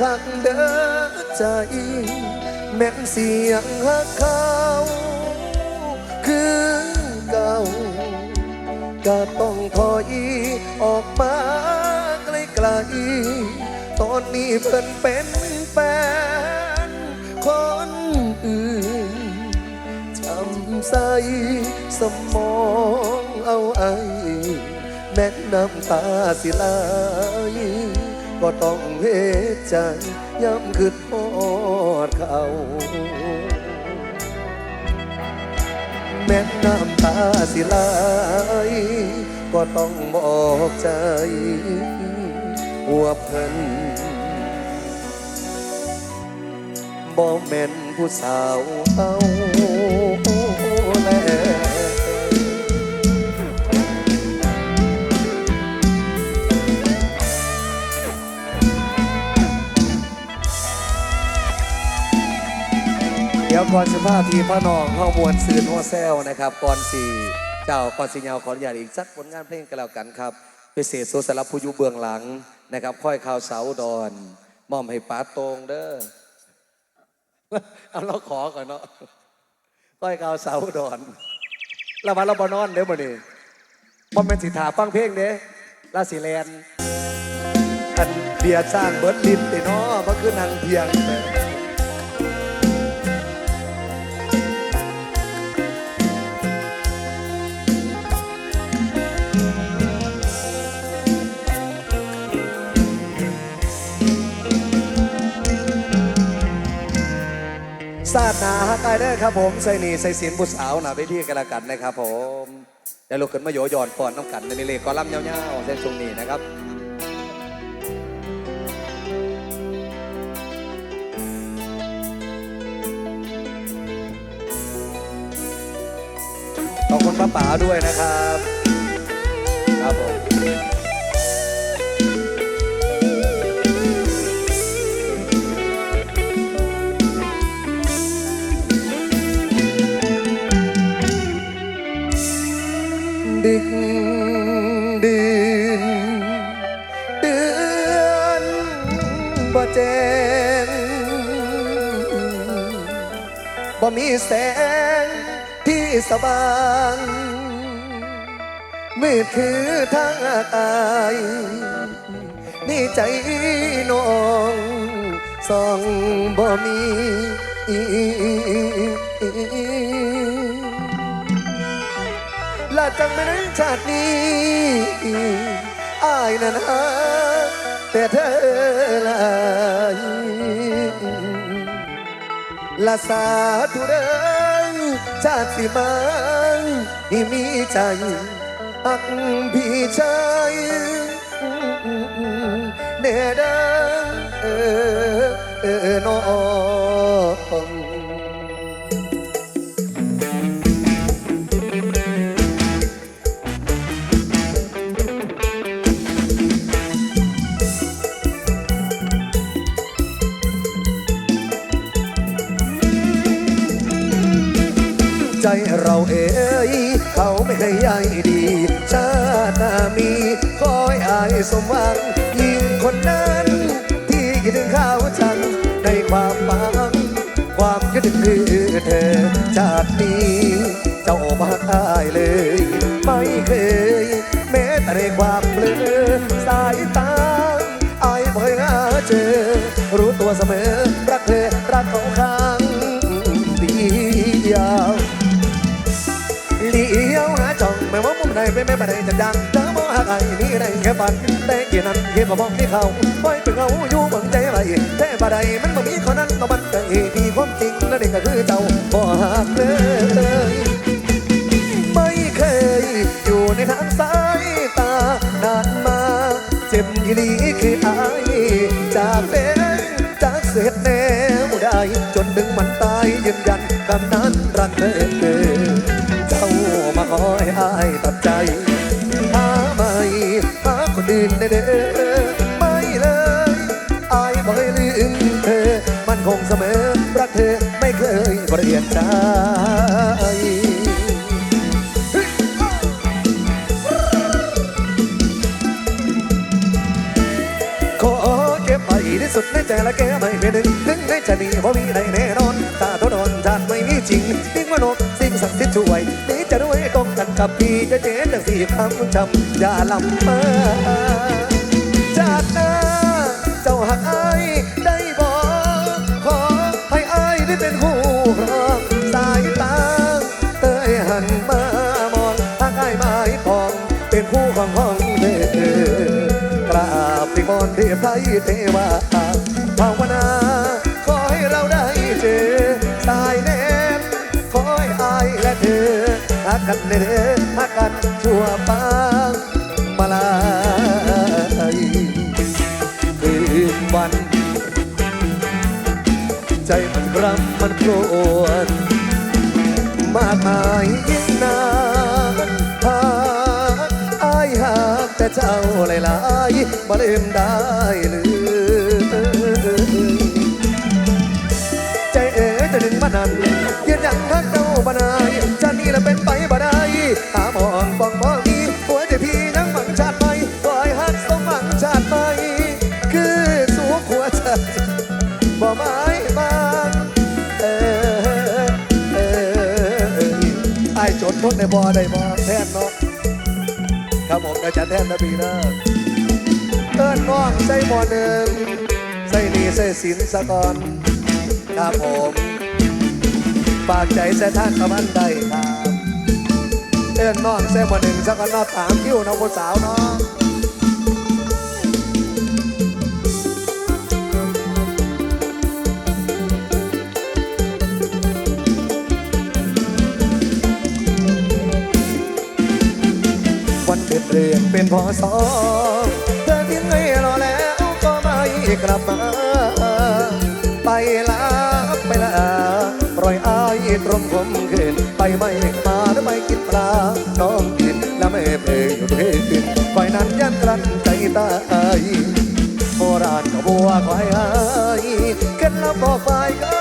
คักเด้อใจ แม่นเสียงฮักเขา คือเก่าก็ต้องถอยออกมาไกลๆตอนนี้เพิ่นเป็นแฟนคนอื่นจำใส่สมองเอาไอแม้น้ำตาสิไหล ก็ต้องเฮ็ดใจย้ำคืดพอดเขาแม้น้ำตาสิไหลก็ต้องบอกใจว่าเพิ่นบ่แม่นผู้สาวเอาแล เดี๋ยวก่อนสิพาพี่พ่อน้องข้ามวลซืนหัวแซวนะครับก่อนสี่เจ้าก่อนสิยาขออนุญาตอีกสักผลงานเพลงกันแล้วกันครับพิเศษสุสำหรับผู้ยู่เบื้องหลังนะครับค่อยข่าวเสาดอนมอมให้ป้าตรงเด้อเอาเราขอก่อนเนาะค่อยข่าวเสาดอนเรามาเราบอนอนเด้อมานี่พอเป็นสิถาฟังเพลงเด้ลาสีแลนด์อันเบียร์สร้างเบิร์ดลินติเนาะมันคือนางเพียงเลย ศาสนาฮักไอเด้อครับผมใส่หนีใส่ศีลบุษสาวหนาไปที่กันละกันนะครับผมเดี๋ยวลุกขึ้นมาโยยอนก่อนน้ำกันในเลขกอลัมน์ยาวๆเส้นตรงนี้นะครับขอบคุณป้าป๋าด้วยนะครับ ครับผม ดึกดื่นเดือนบ่แจ้งบ่มีแสงที่สว่างมืดคือทางอายนี่ใจน้องส่องบ่มี ละจังไม่ในชาตินี้อายนั้นหาแต่เธอลายละสาธุเด้อชาติสิมาที่มีใจอักพี่ชายเด้อเด้อเออเออน้อง ไม่ให้ใยดี ชาตามีคอยอายสมหวังยิ่งคนนั้น ที่คิดถึงข้าวจังในความฝัง ความคิดถึงคือเธอชาตินี้เจ้ามาอายเลย ไม่เคย แม้แต่ในความเบลอสายตาอายบ่เคยหาเจอ รู้ตัวเสมอรักเธอรักเขาข้า ไม่ว่ามุมใดไม่ไม่มาใดจะดังเธอบอหากไอ้นี่ได้แค่ฝันแต่เกียนั้นเกียก็บอกที่เขาปล่อยเป็นเงาอยู่บังใจไว้แต่บ่ใดมันบ่มีคนนั้นต้องมันก็เอที่ความจริงและนี่ก็คือเจ้าบ่หักเลยไม่เคยอยู่ในทางสายตานานมาเจ็บอีหลีคืออายจากเป็นจากเสร็จแนวได้จนดึงมันตายยืนยันคำนั้นรักเธอเกิน คงเสมอรักเธอไม่เคยเปลี่ยนใจขอเก็บไปที่สุดในใจใจละแกไม่เป็นหนึ่งถึงในจะนีเพราะมีใดแน่นอนถ้าทนนจัดไม่มีจริงทิ้งมโนสิ่งศักดิ์สิทธิ์ช่วยนี้จะด้วยตรงกันกับพี่จะเจ๊จังสี่คำจำอย่าลำมอจากหน้าเจ้าหักอา ราบที่บอนเทพไทยเทวาภาวนา ขอให้เราได้เจอสายแนมขอให้อายและเธอหักกันเด้อหักกันชั่วปางมาลายคืนวัน ใจมันรำมันโกรธมากมายยิ่งนาน แต่เจ้าหลายๆมาเล่มได้หรือใจเอ๋จะดึงมานันยืนยันทักเจ้าบานายจะนี่ละเป็นไปบ่ได้หามองปองมองนี้หัวใจพี่ยังหวังชาติไปปล่อยหักสมหวังชาติไป คือสูงหัวใจบ่ไม้บางเออเออไอ้จดทนในบ่ได้บ่แทนเนาะ ครับผมกระจัดแทนนะปีนะเอิ้นน้องใส่หมอหนึ่งใส่นีใส่สินสะกอนครับผมฝากใจใส่ท่านตะวันได้ครับเอิ้นน้องใส่หมอหนึ่งสะกอนนอตามคิ้วน้องผู้สาวเนาะ เป็นพอสอเธอทิ้งให้รอแล้วก็ไม่กลับมา ไปลาไปลาปล่อยอายตรงผมคืนไปไม่มาหรือไม่กินปลา น้องกินแล้วไม่เพลงอยู่ด้วยคืนคอยนั้นยันกลั้นใจตายโบราณก็บัวคอยหายเกินแล้วบอกฝ่ายกั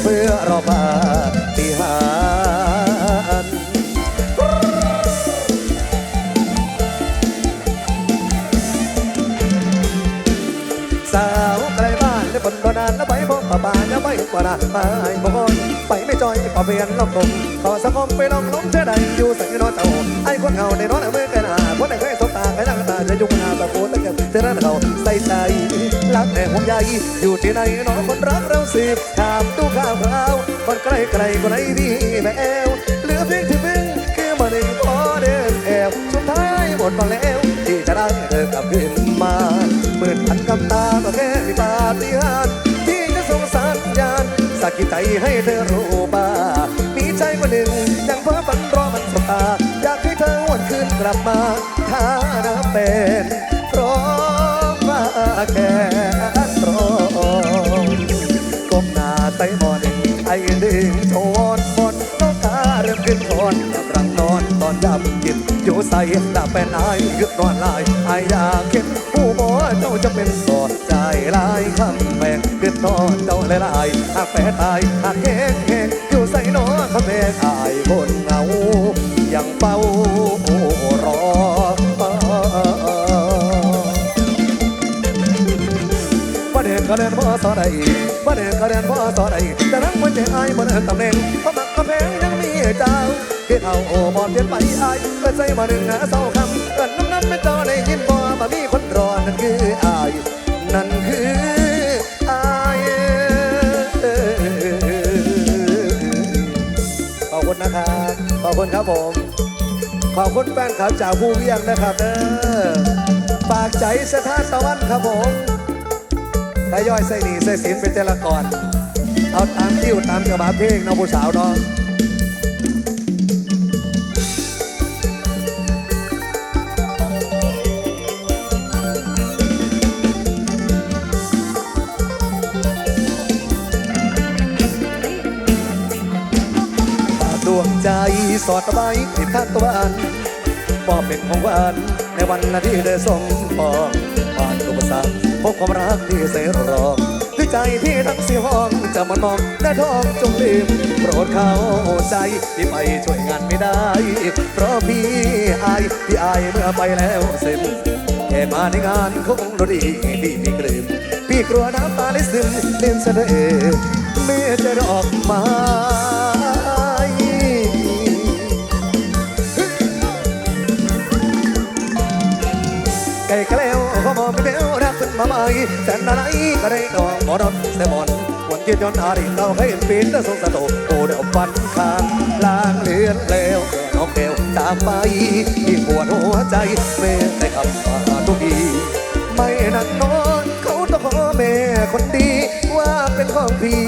นใส่มันเพื่อรอปาฏิหาริย์สาวไกลบ้านและบนโดนานแล้วไปพบป่าป่าแล้วไปกว่านาไปบอนไปไม่จอยไปป่าเพียนลองกลมขอสักคมไปลองล้มเชื่อใดอยู่ใส่นอนเต่าไอ้คนเงาในนอนเมื่อกันหาคนไหนเคยสบตาใครนั่งตาจะยุ่งหน้าตะโกนตะเก็บเท่านั้นเขาใส่ใจ รักแต่ห่วงใยอยู่ที่ไหนน้องคนรักเราสิบถามตู้ข้าวคราวคนใกล้ไกลคนไหนดีแมวเหลือเพียงที่มึงคือมาหนึ่งพอเดินแอบสุดท้ายหมดฟังแล้ว ที่จะได้เธอกลับคืนมาหมื่นพันคำตาก็แค่มีปาฏิหาริย์ที่จะส่งสัญญาณสักกี่ใจให้เธอรู้บ้ามีใจมาหนึ่งยังเพ้อฝันรอมันสบตาอยากให้เธอวันคืนกลับมาถ้านับเป็นพ ขึ้นคอนกำลังนอนตอนยับกินอยู่ใส่ดาเป็นไอ้ยึดนอนลายไอ้ยาเห็นผู้หมอเจ้าจะเป็นสอดใจลายคำแพงขึ้นนอนเจ้าลายลายหากแฝดตายหากแห้งแห้งอยู่ใส่นอนคำแพงไอ้คนเหงายังเฝ้ารอบ่เดินก็เดินบ่ต่อใดบ่เดินก็เดินบ่ต่อใดแต่ทั้งมันใจอายบ่เดินตำแหน่งเพราะมักกระแพง เจ้าเฮ็ดเอาโอบอดเปลี่ยนไปอายเปิดใจมาหนึ่งหาเศร้าคำกันน้ำนั้นไม่เจ้าได้ยินบ่มามีคนรอนั่นคืออายนั่นคืออายขอบคุณนะครับขอบคุณครับผมขอบคุณแฟนคลับจากผู้เวียงนะครับเด้อฝากใจสถานตะวันครับผมถ้าย่อยใส่หนีใส่สินเป็นแต่ลก่อนเอาตามคิวตามจังหวะเพลงน้องผู้สาวเนาะ สอดไว้ที่ทางตะวันมอบเป็นของหวานในวันที่เธอสมปองผ่านอุปสรรคพบความรักที่เสรองที่ใจพี่ทั้งสี่ห้องจะมันมองหน้าทองจงลืมโปรดเข้าใจที่ไปช่วยงานไม่ได้ เพราะพี่อายพี่อายเมื่อไปแล้วเซ็มแค่มาในงานคงดนตรีพี่มีกลืมพี่กลัวน้ำตาไหลซึมเล่นเสนอเมื่อจะดอกม้ ไก่กะแล้วก็มองไม่เดียวรักขึ้นมาใหม่แต่นอะไรก็ได้ดอกหมอนอนแต่หมอนวันยืนย้อนอาริเราให้เห็นปีนแต่ทรงสะโตโอ้เดี๋ยวฟันคางล้างเลือนแล้วน้องเดียวตามไปที่ปวดหัวใจเมื่อได้คำว่าทุกทีไม่นั่งนอนเขาต้องขอแม่คนดีว่าเป็นของพี่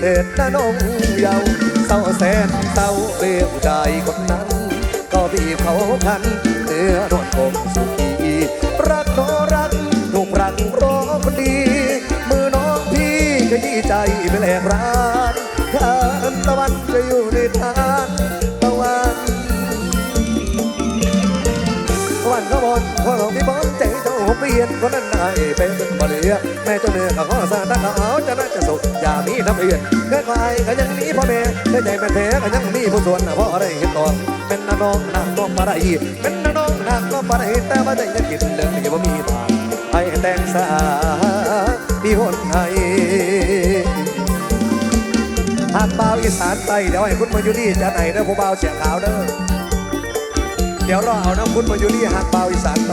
เด็ดนะน้องเยาเศร้าแสนเศร้าเรื่องใจคนนั้น ก็บีบเขาคันเนื้อนวลคงสุขี รักโนรักถูกรักรอคนดี มือน้องพี่ก็ดีใจไปแลกร้านข้ามตะวันจะอยู่ในทานตะวันตะวันก็บนคนของพี่บอลใจเจ้าเปลี่ยนคนนั้นได้เป็นบ่เหลือแม่เจ้าเนื้อกับข้อสร้างตั้งเอาจะน่าจะสุขอย่ามีน้ำเอื่อนเกิดใครก็ยังมีพ่อแม่ได้ใจเป็นแท้ก็ยังมีผู้ส่วนพ่อะได้เห็นตอนเป็นน้าน้องนางน้องมาได้เป็น น้าน้องนางน้องมาได้แต่ว่าใจยังกินเรื่องที่บ่มีทางให้แต่งสาพี่คนไทยหากเบาวอีสานไปเดี๋ยวให้คุณมาอยู่นี่จะไหนเด้อผู้เบาวเสียงขาวเด้อเดี๋ยวรอเอาน้ำคุณมาอยู่นี่หักเบาอีสานไป